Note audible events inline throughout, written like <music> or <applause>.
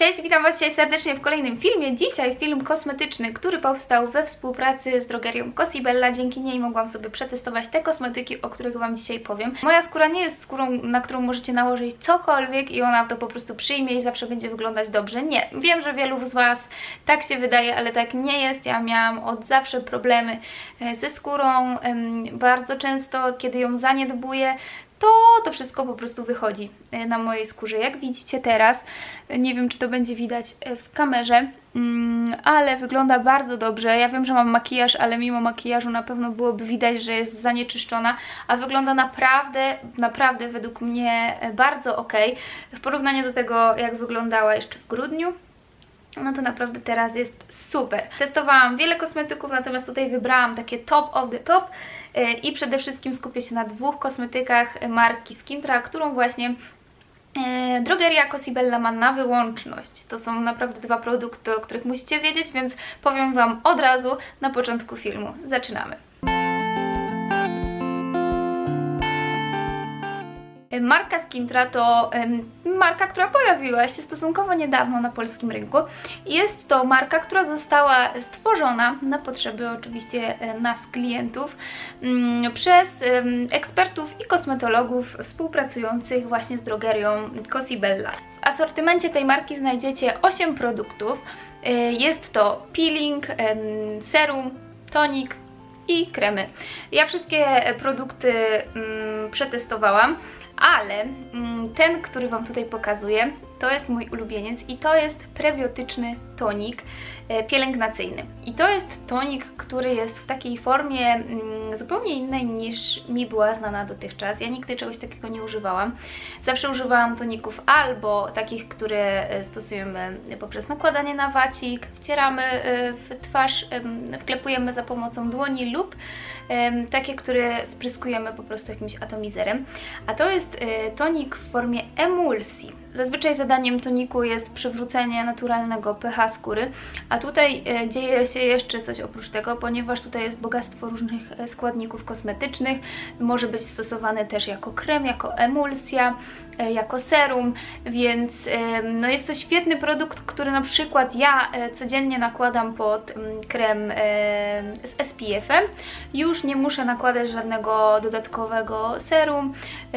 Cześć, witam Was dzisiaj serdecznie w kolejnym filmie. Dzisiaj film kosmetyczny, który powstał we współpracy z drogerią Cosibella. Dzięki niej mogłam sobie przetestować te kosmetyki, o których Wam dzisiaj powiem. Moja skóra nie jest skórą, na którą możecie nałożyć cokolwiek i ona to po prostu przyjmie i zawsze będzie wyglądać dobrze. Nie, wiem, że wielu z Was tak się wydaje, ale tak nie jest. Ja miałam od zawsze problemy e, ze skórą. Bardzo często, kiedy ją zaniedbuję, to to wszystko po prostu wychodzi e, na mojej skórze. Jak widzicie teraz, e, nie wiem czy to będzie widać e, w kamerze, mm, ale wygląda bardzo dobrze. Ja wiem, że mam makijaż, ale mimo makijażu na pewno byłoby widać, że jest zanieczyszczona, a wygląda naprawdę, naprawdę według mnie bardzo ok. W porównaniu do tego, jak wyglądała jeszcze w grudniu, no to naprawdę teraz jest super. Testowałam wiele kosmetyków, natomiast tutaj wybrałam takie top of the top e, i przede wszystkim skupię się na dwóch kosmetykach marki Skintra, którą właśnie e, drogeria Cosibella ma na wyłączność. To są naprawdę dwa produkty, o których musicie wiedzieć, więc powiem Wam od razu na początku filmu. Zaczynamy. Marka Skintra to marka, która pojawiła się stosunkowo niedawno na polskim rynku. Jest to marka, która została stworzona na potrzeby oczywiście e, nas, klientów, mm, przez ekspertów i kosmetologów współpracujących właśnie z drogerią Cosibella. W asortymencie tej marki znajdziecie 8 produktów. E, Jest to peeling, serum, tonik, i kremy. Ja wszystkie produkty mm, przetestowałam, ale mm, ten, który Wam tutaj pokazuję, to jest mój ulubieniec i to jest prebiotyczny tonik e, pielęgnacyjny. I to jest tonik, który jest w takiej formie mm, zupełnie innej niż mi była znana dotychczas. Ja nigdy czegoś takiego nie używałam. Zawsze używałam toników albo takich, które e, stosujemy poprzez nakładanie na wacik, wcieramy e, w twarz, em, wklepujemy za pomocą dłoni lub takie, które spryskujemy po prostu jakimś atomizerem. A to jest tonik w formie emulsji. Zazwyczaj zadaniem toniku jest przywrócenie naturalnego pH skóry, a tutaj e, dzieje się jeszcze coś oprócz tego, ponieważ tutaj jest bogactwo różnych e, składników kosmetycznych. Może być stosowany też jako krem, jako emulsja, e, jako serum, więc no jest to świetny produkt, który na przykład ja codziennie nakładam pod mm, krem z SPF-em. Już nie muszę nakładać żadnego dodatkowego serum,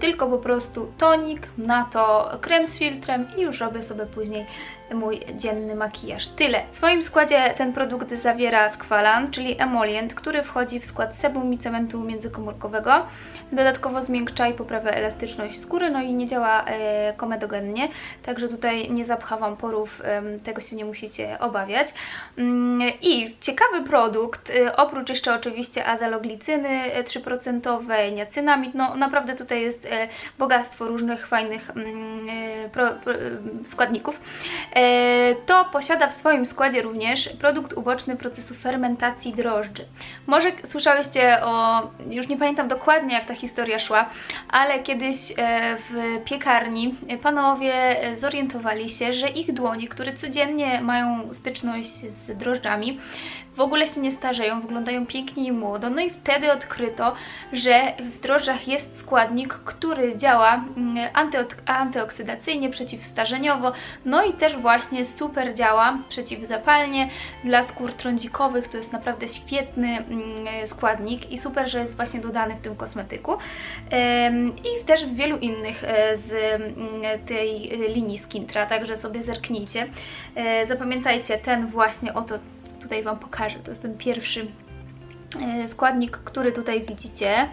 tylko po prostu tonik, na to krem z filtrem i już robię sobie później mój dzienny makijaż. Tyle. W swoim składzie ten produkt zawiera skwalan, czyli emolient, który wchodzi w skład sebum i cementu międzykomórkowego. Dodatkowo zmiękcza i poprawia elastyczność skóry, no i nie działa e, komedogennie, także tutaj nie zapcha Wam porów, em, tego się nie musicie obawiać. Mm, I ciekawy produkt, e, oprócz jeszcze oczywiście azaloglicyny e, 3%, niacynamid, no naprawdę tutaj jest e, bogactwo różnych fajnych mm, e, pro, pro, składników. E, To posiada w swoim składzie również produkt uboczny procesu fermentacji drożdży. Może słyszałyście o, już nie pamiętam dokładnie jak ta historia szła, ale kiedyś e, w piekarni panowie e, zorientowali się, że ich dłonie, które codziennie mają styczność z drożdżami, w ogóle się nie starzeją, wyglądają pięknie i młodo. No i wtedy odkryto, że w drożdżach jest składnik, który działa mm, antyok- antyoksydacyjnie, przeciwstarzeniowo, no i też właśnie super działa przeciwzapalnie dla skór trądzikowych. To jest naprawdę świetny mm, składnik i super, że jest właśnie dodany w tym kosmetyku. I też w wielu innych e, z mm, tej e, linii Skintra, także sobie zerknijcie. E, Zapamiętajcie ten właśnie oto tutaj Wam pokażę. To jest ten pierwszy e, składnik, który tutaj widzicie.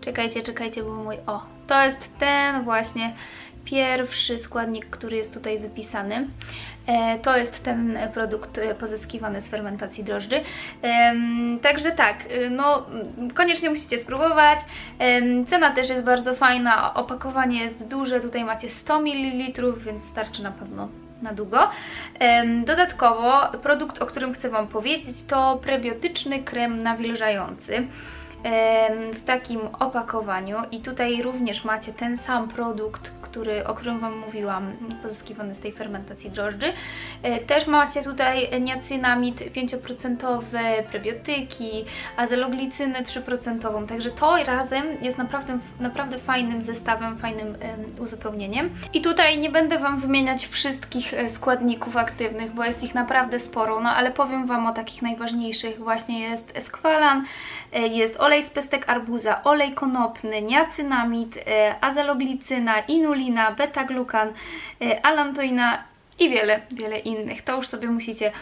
Czekajcie, czekajcie, bo mój. O, to jest ten właśnie pierwszy składnik, który jest tutaj wypisany. E, To jest ten produkt e, pozyskiwany z fermentacji drożdży. Także tak, e, no koniecznie musicie spróbować. Cena też jest bardzo fajna, opakowanie jest duże, tutaj macie 100 ml, więc starczy na pewno na długo. Dodatkowo produkt, o którym chcę Wam powiedzieć, to prebiotyczny krem nawilżający. W takim opakowaniu i tutaj również macie ten sam produkt, który, o którym Wam mówiłam, pozyskiwany z tej fermentacji drożdży. E, Też macie tutaj niacynamid 5%, prebiotyki, azeloglicyny 3%, także to razem jest naprawdę, naprawdę fajnym zestawem, fajnym em, uzupełnieniem. I tutaj nie będę Wam wymieniać wszystkich e, składników aktywnych, bo jest ich naprawdę sporo, no ale powiem Wam o takich najważniejszych. Właśnie jest skwalan, e, jest olej z pestek arbuza, olej konopny, niacynamid, e, azeloglicyna, inulina, beta-glukan, e, alantoina i wiele, wiele innych. To już sobie musicie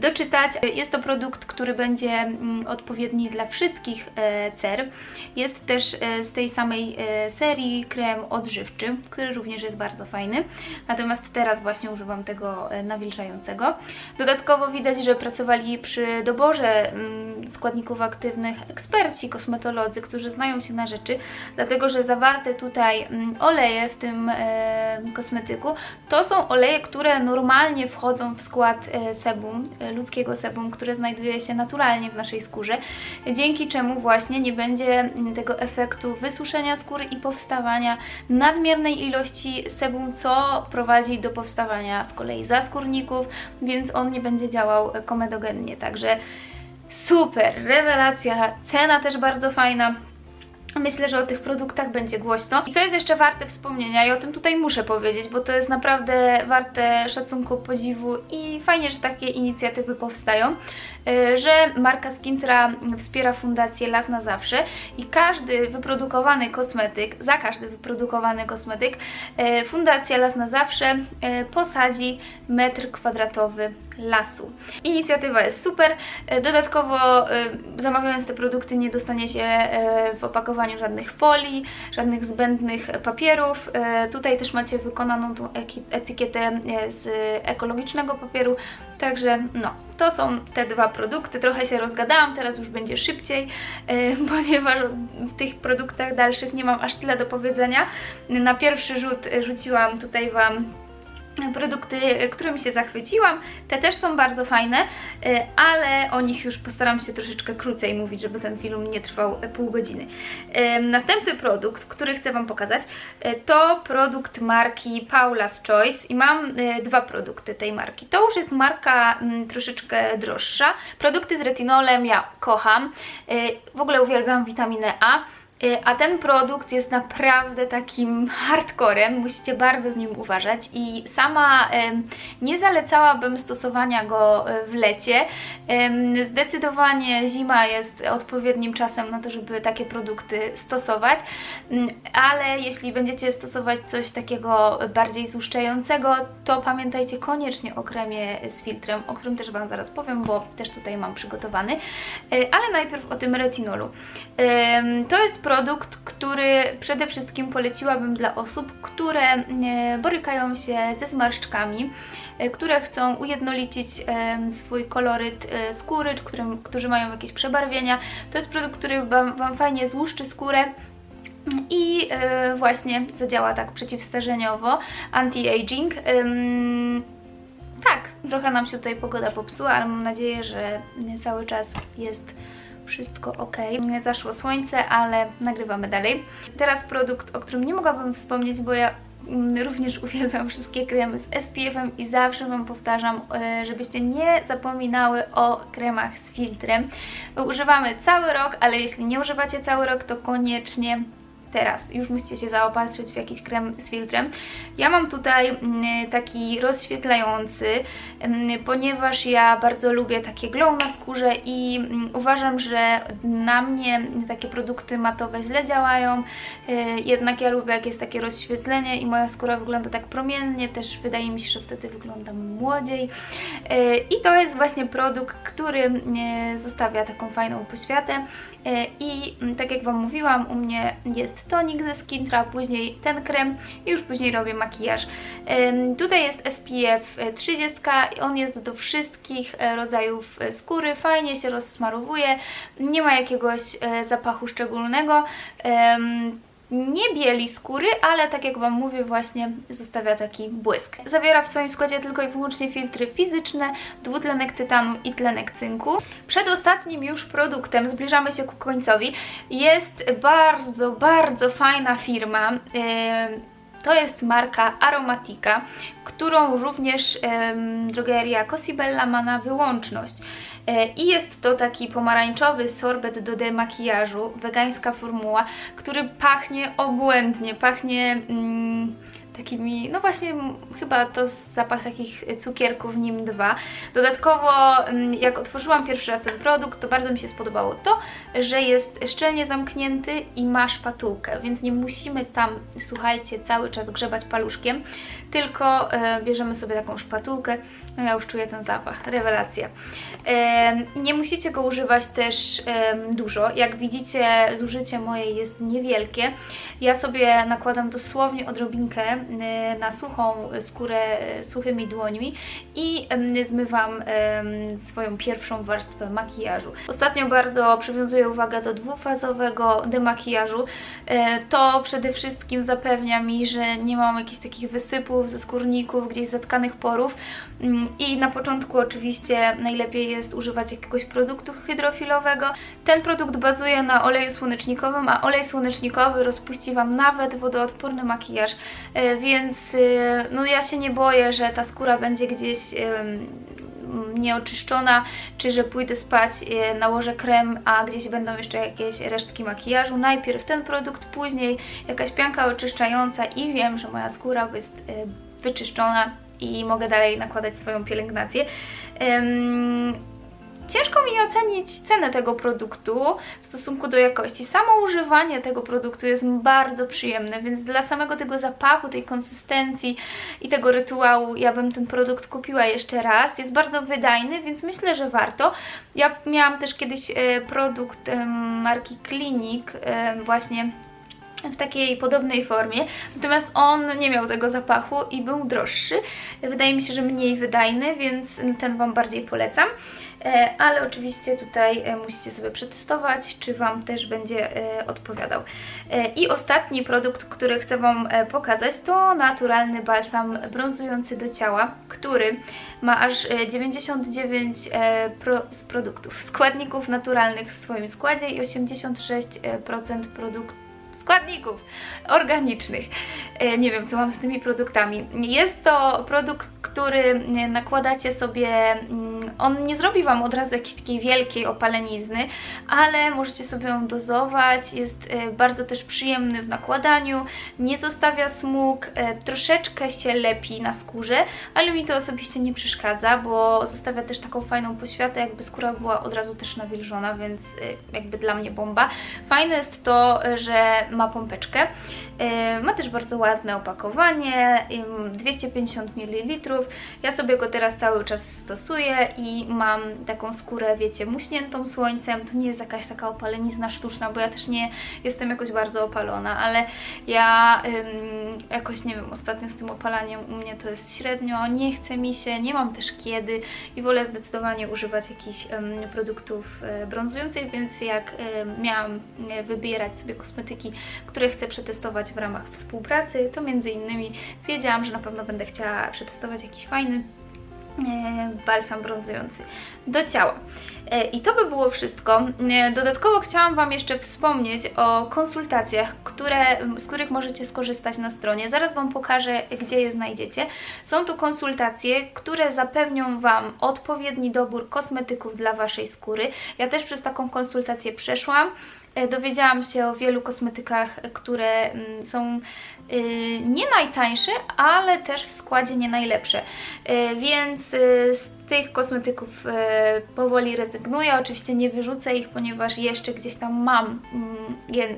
doczytać. Jest to produkt, który będzie mm, odpowiedni dla wszystkich e, cer. Jest też e, z tej samej e, serii krem odżywczy, który również jest bardzo fajny. Natomiast teraz właśnie używam tego nawilżającego. Dodatkowo widać, że pracowali przy doborze mm, składników aktywnych eksperci, kosmetolodzy, którzy znają się na rzeczy, dlatego że zawarte tutaj mm, oleje w tym kosmetyku to są oleje, które normalnie wchodzą w skład e, e, ludzkiego sebum, które znajduje się naturalnie w naszej skórze, dzięki czemu właśnie nie będzie tego efektu wysuszenia skóry i powstawania nadmiernej ilości sebum, co prowadzi do powstawania z kolei zaskórników, więc on nie będzie działał komedogennie, także super, rewelacja, cena też bardzo fajna. Myślę, że o tych produktach będzie głośno. I co jest jeszcze warte wspomnienia, i o tym tutaj muszę powiedzieć, bo to jest naprawdę warte szacunku, podziwu i fajnie, że takie inicjatywy powstają, y, że marka Skintra wspiera fundację Las na Zawsze i każdy wyprodukowany kosmetyk, za każdy wyprodukowany kosmetyk y, Fundacja Las na Zawsze y, posadzi metr kwadratowy lasu. Inicjatywa jest super. E, Dodatkowo e, zamawiając te produkty nie dostanie się e, w opakowaniu żadnych folii, żadnych zbędnych papierów. E, Tutaj też macie wykonaną tą etykietę z ekologicznego papieru. Także no, to są te dwa produkty. Trochę się rozgadałam, teraz już będzie szybciej, <laughs> ponieważ w tych produktach dalszych nie mam aż tyle do powiedzenia. Na pierwszy rzut rzuciłam tutaj Wam produkty, którymi się zachwyciłam. Te też są bardzo fajne, y, ale o nich już postaram się troszeczkę krócej mówić, żeby ten film nie trwał pół godziny. Następny produkt, który chcę Wam pokazać, y, to produkt marki Paula's Choice i mam y, dwa produkty tej marki. To już jest marka mm, troszeczkę droższa. Produkty z retinolem ja kocham. W ogóle uwielbiam witaminę A. Y, A ten produkt jest naprawdę takim hardcorem, musicie bardzo z nim uważać i sama nie zalecałabym stosowania go e, w lecie. Zdecydowanie zima jest odpowiednim czasem na to, żeby takie produkty stosować, Mm, ale jeśli będziecie stosować coś takiego bardziej złuszczającego, to pamiętajcie koniecznie o kremie z filtrem, o którym też Wam zaraz powiem, bo też tutaj mam przygotowany. E, Ale najpierw o tym retinolu. To jest produkt, który przede wszystkim poleciłabym dla osób, które e, borykają się ze zmarszczkami, e, które chcą ujednolicić em, swój koloryt e, skóry, którym, którzy mają jakieś przebarwienia. To jest produkt, który Wam, wam fajnie złuszczy skórę i e, właśnie zadziała tak przeciwstarzeniowo, anti-aging. Tak, trochę nam się tutaj pogoda popsuła, ale mam nadzieję, że cały czas jest wszystko ok. Zaszło słońce, ale nagrywamy dalej. Teraz produkt, o którym nie mogłabym wspomnieć, bo ja mm, również <laughs> uwielbiam wszystkie kremy z SPF-em i zawsze Wam powtarzam, e, żebyście nie zapominały o kremach z filtrem. Używamy cały rok, ale jeśli nie używacie cały rok, to koniecznie teraz. Już musicie się zaopatrzyć w jakiś krem z filtrem. Ja mam tutaj mm, taki rozświetlający, mm, ponieważ ja bardzo lubię takie glow na skórze i mm, uważam, że na mnie takie produkty matowe źle działają. Y, Jednak ja lubię jak jest takie rozświetlenie i moja skóra wygląda tak promiennie, też wydaje mi się, że wtedy wyglądam młodziej. Y, I to jest właśnie produkt, który y, zostawia taką fajną poświatę. I tak jak Wam mówiłam, u mnie jest tonik ze Skintra, później ten krem i już później robię makijaż. Tutaj jest SPF 30 i on jest do wszystkich e, rodzajów e, skóry, fajnie się rozsmarowuje, nie ma jakiegoś e, zapachu szczególnego. Nie bieli skóry, ale tak jak Wam mówię właśnie zostawia taki błysk. Zawiera w swoim składzie tylko i wyłącznie filtry fizyczne, dwutlenek tytanu i tlenek cynku. Przedostatnim już produktem, zbliżamy się ku końcowi, jest bardzo, bardzo fajna firma. Yy, to jest marka Aromatica, którą również drogeria Cosibella ma na wyłączność. E, I jest to taki pomarańczowy sorbet do demakijażu, wegańska formuła, który pachnie obłędnie, pachnie mm, takimi, no właśnie chyba to zapach takich cukierków nim 2. Dodatkowo mm, jak otworzyłam pierwszy raz ten produkt, to bardzo mi się spodobało to, że jest szczelnie zamknięty i ma szpatułkę, więc nie musimy tam, słuchajcie, cały czas grzebać paluszkiem, tylko e, bierzemy sobie taką szpatułkę, no ja już czuję ten zapach, rewelacja. E, nie musicie go używać też dużo, jak widzicie zużycie moje jest niewielkie. Ja sobie nakładam dosłownie odrobinkę na suchą skórę e, suchymi dłońmi i zmywam swoją pierwszą warstwę makijażu. Ostatnio bardzo przywiązuję uwagę do dwufazowego demakijażu. E, To przede wszystkim zapewnia mi, że nie mam jakichś takich wysypów ze skórników, gdzieś zatkanych porów Mm, i na początku oczywiście najlepiej jest używać jakiegoś produktu hydrofilowego. Ten produkt bazuje na oleju słonecznikowym, a olej słonecznikowy rozpuści Wam nawet wodoodporny makijaż, więc e, no ja się nie boję, że ta skóra będzie gdzieś nieoczyszczona, czy że pójdę spać, e, nałożę krem, a gdzieś będą jeszcze jakieś resztki makijażu. Najpierw ten produkt, później jakaś pianka oczyszczająca i wiem, że moja skóra jest e, wyczyszczona i mogę dalej nakładać swoją pielęgnację. Ocenić cenę tego produktu w stosunku do jakości. Samo używanie tego produktu jest bardzo przyjemne, więc dla samego tego zapachu, tej konsystencji i tego rytuału ja bym ten produkt kupiła jeszcze raz. Jest bardzo wydajny, więc myślę, że warto. Ja miałam też kiedyś e, produkt marki Clinic em, właśnie w takiej podobnej formie, natomiast on nie miał tego zapachu i był droższy. Wydaje mi się, że mniej wydajny, więc ten Wam bardziej polecam. E, Ale oczywiście tutaj e, musicie sobie przetestować, czy Wam też będzie e, odpowiadał. I ostatni produkt, który chcę Wam pokazać, to naturalny balsam brązujący do ciała, który ma aż e, 99 e, pro, z produktów, składników naturalnych w swoim składzie i 86% produktów składników organicznych. E, Nie wiem, co mam z tymi produktami. Jest to produkt, który e, nakładacie sobie, mm, on nie zrobi Wam od razu jakiejś takiej wielkiej opalenizny, ale możecie sobie ją dozować, jest e, bardzo też przyjemny w nakładaniu, nie zostawia smug, e, troszeczkę się lepi na skórze, ale mi to osobiście nie przeszkadza, bo zostawia też taką fajną poświatę, jakby skóra była od razu też nawilżona, więc e, jakby dla mnie bomba. Fajne jest to, że ma pompeczkę, ma też bardzo ładne opakowanie, ym, 250 ml. Ja sobie go teraz cały czas stosuję i mam taką skórę, wiecie, muśniętą słońcem. To nie jest jakaś taka opalenizna sztuczna, bo ja też nie jestem jakoś bardzo opalona, ale ja ym, jakoś, nie wiem, ostatnio z tym opalaniem u mnie to jest średnio, nie chce mi się, nie mam też kiedy i wolę zdecydowanie używać jakichś ym, produktów e, brązujących, więc jak miałam e, wybierać sobie kosmetyki, które chcę przetestować w ramach współpracy, to między innymi wiedziałam, że na pewno będę chciała przetestować jakiś fajny balsam brązujący do ciała. E, I to by było wszystko. E, Dodatkowo chciałam Wam jeszcze wspomnieć o konsultacjach, które, z których możecie skorzystać na stronie. Zaraz Wam pokażę, gdzie je znajdziecie. Są tu konsultacje, które zapewnią Wam odpowiedni dobór kosmetyków dla Waszej skóry. Ja też przez taką konsultację przeszłam. E, Dowiedziałam się o wielu kosmetykach, które mm, są y, nie najtańsze, ale też w składzie nie najlepsze. Y, Więc z tych kosmetyków e, powoli rezygnuję. Oczywiście nie wyrzucę ich, ponieważ jeszcze gdzieś tam mam, mm,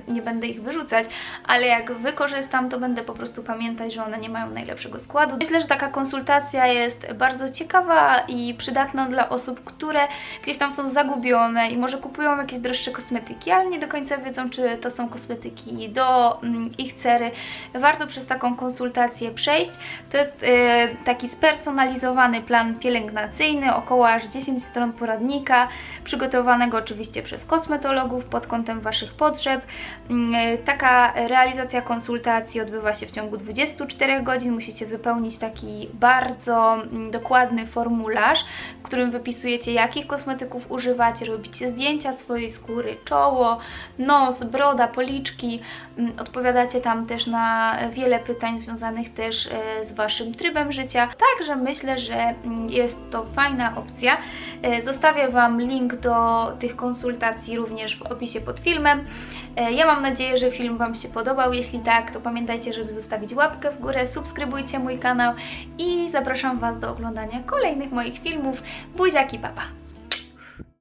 nie będę ich wyrzucać, ale jak wykorzystam, to będę po prostu pamiętać, że one nie mają najlepszego składu. Myślę, że taka konsultacja jest bardzo ciekawa i przydatna dla osób, które gdzieś tam są zagubione i może kupują jakieś droższe kosmetyki, ale nie do końca wiedzą, czy to są kosmetyki do mm, ich cery. Warto przez taką konsultację przejść. To jest e, taki spersonalizowany plan pielęgnacyjny, około aż 10 stron poradnika, przygotowanego oczywiście przez kosmetologów pod kątem Waszych potrzeb potrzeb. Mm, Taka realizacja konsultacji odbywa się w ciągu 24 godzin. Musicie wypełnić taki bardzo mm, dokładny formularz, w którym wypisujecie jakich kosmetyków używacie, robicie zdjęcia swojej skóry, czoło, nos, broda, policzki. Mm, Odpowiadacie tam też na wiele pytań związanych też e, z Waszym trybem życia. Także myślę, że jest to fajna opcja. E, Zostawię Wam link do tych konsultacji również w opisie pod filmem. E, Ja mam nadzieję, że film Wam się podobał. Jeśli tak, to pamiętajcie, żeby zostawić łapkę w górę, subskrybujcie mój kanał i zapraszam Was do oglądania kolejnych moich filmów. Buziaki, papa!